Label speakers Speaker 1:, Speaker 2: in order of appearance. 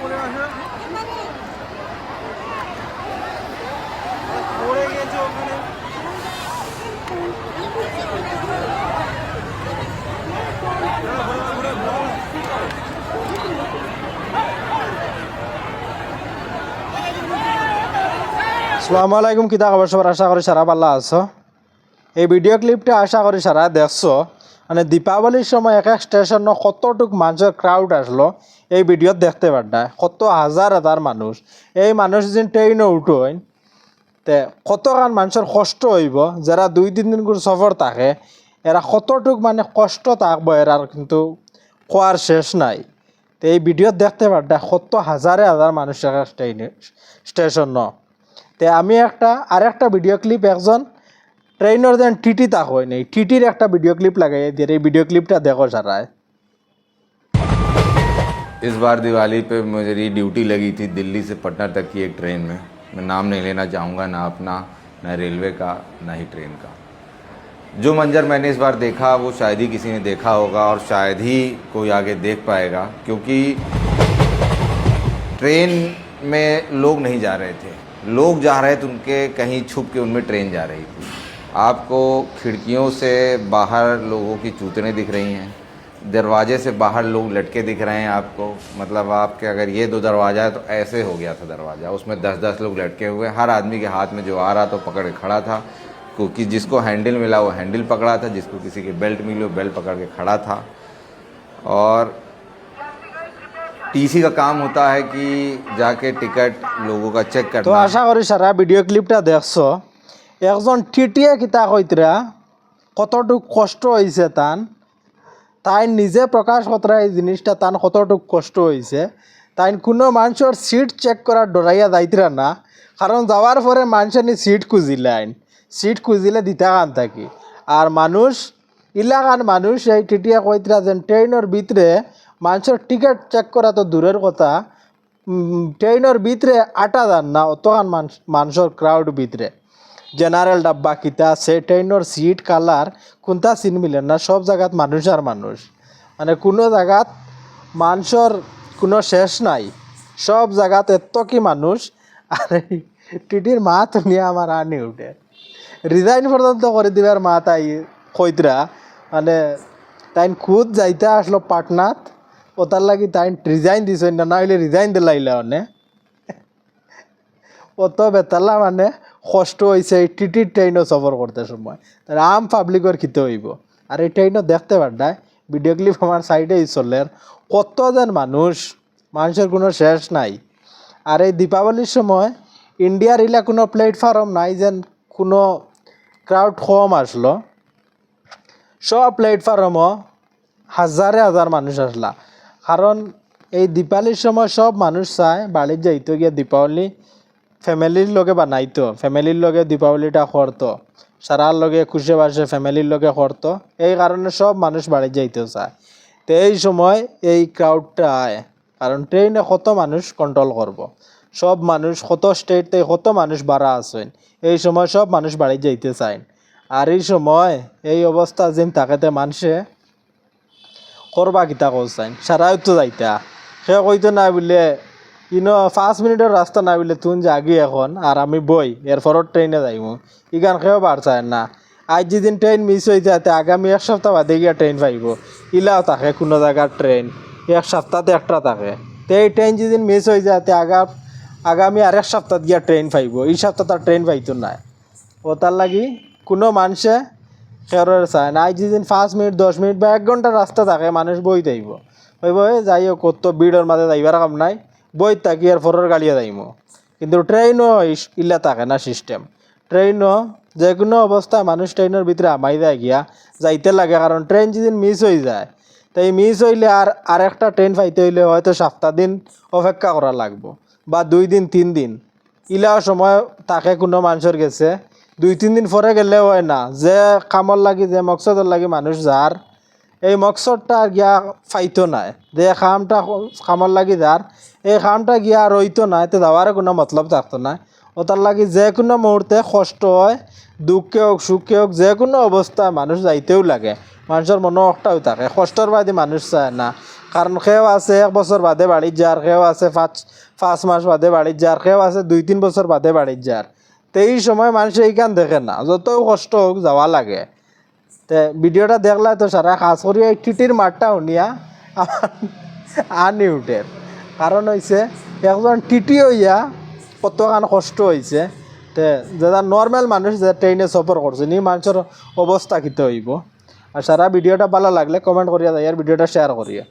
Speaker 1: পড়ে আসে পড়ে গেছে ওখানে। সালামু আলাইকুম কিতা খবর সবার আশা করি সারা ভালো আছো। এই ভিডিও ক্লিপটা আশা করি সারা দেখছ। মানে দীপাবলির সময় এক এক স্টেশন কতটুক মানুষের ক্রাউড আসলো, এই ভিডিওত দেখতে পারডা কত হাজার হাজার মানুষ। এই মানুষ যেন ট্রেনে উঠোয়, তে কতখান মানুষের কষ্ট হইব, যারা দুই, তিন দিন করে সফর থাকে, এরা কতটুক মানে কষ্ট থাকব এরার কিন্তু কোয়ার শেষ নাই। তো এই ভিডিওত দেখতে পারডা কত হাজারে হাজার মানুষ ট্রেনে স্টেশন তে আমি একটা আর একটা ভিডিও ক্লিপ একজন ট্রেনের যেন টিটি তাক হয় নাই টিটির একটা ভিডিও ক্লিপ লাগাই দিয়ে এই ভিডিও ক্লিপটা দেখো সারায়
Speaker 2: इस बार दिवाली पे मेरी ड्यूटी लगी थी दिल्ली से पटना तक की एक ट्रेन में मैं नाम नहीं लेना चाहूँगा ना अपना ना रेलवे का ना ही ट्रेन का जो मंजर मैंने इस बार देखा वो शायद ही किसी ने देखा होगा और शायद ही कोई आगे देख पाएगा क्योंकि ट्रेन में लोग नहीं जा रहे थे लोग जा रहे थे उनके कहीं छुप के उनमें ट्रेन जा रही थी आपको खिड़कियों से बाहर लोगों की चूतने दिख रही हैं, दरवाजे से बाहर लोग लटके दिख रहे हैं आपको। मतलब आपके अगर ये दो दरवाज़ा है तो ऐसे हो गया था दरवाज़ा। उसमें दस दस लोग लटके हुए हर आदमी के हाथ में जो आ रहा तो पकड़ के खड़ा था। क्योंकि जिसको हैंडल मिला, वो हैंडल पकड़ा था। जिसको किसी की बेल्ट मिली, वो बेल्ट पकड़ के खड़ा था। और टीसी का काम होता है कि जाके टिकट लोगों का चेक
Speaker 1: कर
Speaker 2: तो
Speaker 1: आशा करो सारा वीडियो क्लिप्टा देखो একজন টিটিয়ে কিতা কইতরা, কতটুক কষ্ট হয়েছে তান, তাই নিজে প্রকাশ কতরা এই জিনিসটা তান কতটুক কষ্ট হয়েছে তাই কোনো মানুষের সিট চেক করার ডরাইয়া যাইতরা না, কারণ যাওয়ার পরে মানুষের নি সিট আইন সিট খুঁজিলে দিতা কান থাকি। আর মানুষ, ইলাকার মানুষ এই টিটিয়া কইতরা যেন ট্রেনের ভিতরে মানুষের টিকিট চেক করা তো দূরের কথা ট্রেনের ভিতরে আটা যান না অতখান মানুষ, মানুষের ক্রাউড ভিতরে। জেনারেল ডাব্বা কিতা আছে ট্রেনের সিট কালার কোনটা চিন মিলে না, সব জায়গাত মানুষ আর মানুষ। মানে কোনো জায়গাত মানুষের কোনো শেষ নাই। সব জায়গাত এত কি মানুষ, আর টিটির মা নিয়ে আমার আনি উঠে। রিজাইন পর্যন্ত করে দিবার মা তাই কইতরা মানে তাইন খুদ যাইতে আসলো পাটনাত ওটার লাগি তাই রিজাইন দিছ, না না হইলে রিজাইন দিলাইলে অনে অত বেতালা মানে কষ্ট হয়েছে এই টিটির ট্রেনও সফর করতে সময়। তার আম পাবলিকের খিতে হইব। আর এই ট্রেনও দেখতে পারডায় ভিডিও ক্লিপ আমার সাইডেই চলের কতজন মানুষ, মানুষের কোনো শেষ নাই। আর এই দীপাবলির সময় ইন্ডিয়ার ইলা কোনো প্ল্যাটফর্ম নাই যেন কোনো ক্রাউড কম আসলো। সব প্ল্যাটফর্মও হাজারে হাজার মানুষ আসলা। কারণ এই দীপাবলির সময় সব মানুষ চায় বাড়ির যাইতো গিয়ে দীপাবলি ফ্যামিলির লগে বানাইতো ফ্যামিলির লগে দীপাবলিটা করতো সারার লগে খুশি বাসে ফ্যামিলির লগে করতো এই কারণে সব মানুষ বাড়ি যাইতে চায় তো এই সময় এই ক্রাউডটা আয় কারণ ট্রেনে কত মানুষ কন্ট্রোল করব। সব মানুষ কত স্টেট থেকে কত মানুষ বাড়া আছেন এই সময় সব মানুষ বাড়ি যাইতে চায় আর এই সময় এই অবস্থা যেন তাকেতে মানুষে করবা কিতা কৌসাইন সারাই তো যাইতা সে কইতো না বলে ইনো পাঁচ মিনিটের রাস্তা না বলে তুন জাগি এখন, আর আমি বই, এরপরও ট্রেনে যাইব ইগান খেয়েও বার চায় না। আজ যেদিন ট্রেন মিস হয়ে যায়, তে আগামী এক সপ্তাহ বাদে গিয়া ট্রেন পাইব। ইলাও থাকে কোনো জায়গার ট্রেন এক সপ্তাহতে একটা থাকে তো এই ট্রেন যেদিন মিস হয়ে যায়, তে আগা, আগামী আরেক সপ্তাহ গিয়া ট্রেন পাইব। এই সপ্তাহ তার ট্রেন পাইতো না। ও তার লাগি কোনো মানুষে খেরোর চায় না। আজ যেদিন পাঁচ মিনিট দশ মিনিট বা এক ঘণ্টা রাস্তা থাকে, মানুষ বই যাইব ওই বই যাই হোক কত ভিড়ের মাঝে যাইবার কাম নাই। বই থাকি আর ফরের গালিয়ে যাইব কিন্তু ট্রেনও ইল্লা থাকে না সিস্টেম ট্রেনও যে কোনো অবস্থায় মানুষ ট্রেনের ভিতরে আমাই যায় গিয়া, যাইতে লাগে, কারণ ট্রেন যেদিন মিস হয়ে যায়, তাই মিস হইলে আর আরেকটা ট্রেন পাইতে হইলে হয়তো সপ্তাহ দিন অপেক্ষা করা লাগবো, বা দুই দিন, তিন দিন। ইলাও সময় তাকে কোনো মানুষের গেছে দুই, তিন দিন পরে গেলে হয় না। যে কামর লাগি, যে মকসদর লাগি মানুষ যার এই মকসদটা আর গিয়া ফাইতো নাই। যে কামটা কামর লাগি যার। এই কামটা গিয়া রইতো নাই, তো যাওয়ার কোনো মতলব থাকতো না ওটার লাগি যে কোনো মুহূর্তে কষ্ট হয় দুঃখে হোক সুখে হোক যে কোনো অবস্থায় মানুষ যাইতেও লাগে। মানুষের মনে একটাও থাকে, কষ্টর বাদে মানুষ চায় না। কারণ সেও আছে এক বছর বাদে বাড়ির যার সেও আছে পাঁচ পাঁচ মাস বাদে বাড়ির যার সেও আছে দুই, তিন বছর বাদে বাড়ির যার। তো এই সময় মানুষ এইখান দেখে না, যতও কষ্ট হোক যাওয়া লাগে। তে ভিডিওটা দেখলা তো সারা খাস করি এই টিটির মাঠটা শুনিয়া আনি উঠে। কারণ হয়েছে একজন টিটি হইয়া কতখান কষ্ট হয়েছে তে যারা নর্মাল মানুষ যারা ট্রেনে সফর করছে, নি মানুষের অবস্থা কিতে হইব। আর সারা ভিডিওটা ভালো লাগলে কমেন্ট করিয়া যায় আর ভিডিওটা শেয়ার করিয়া।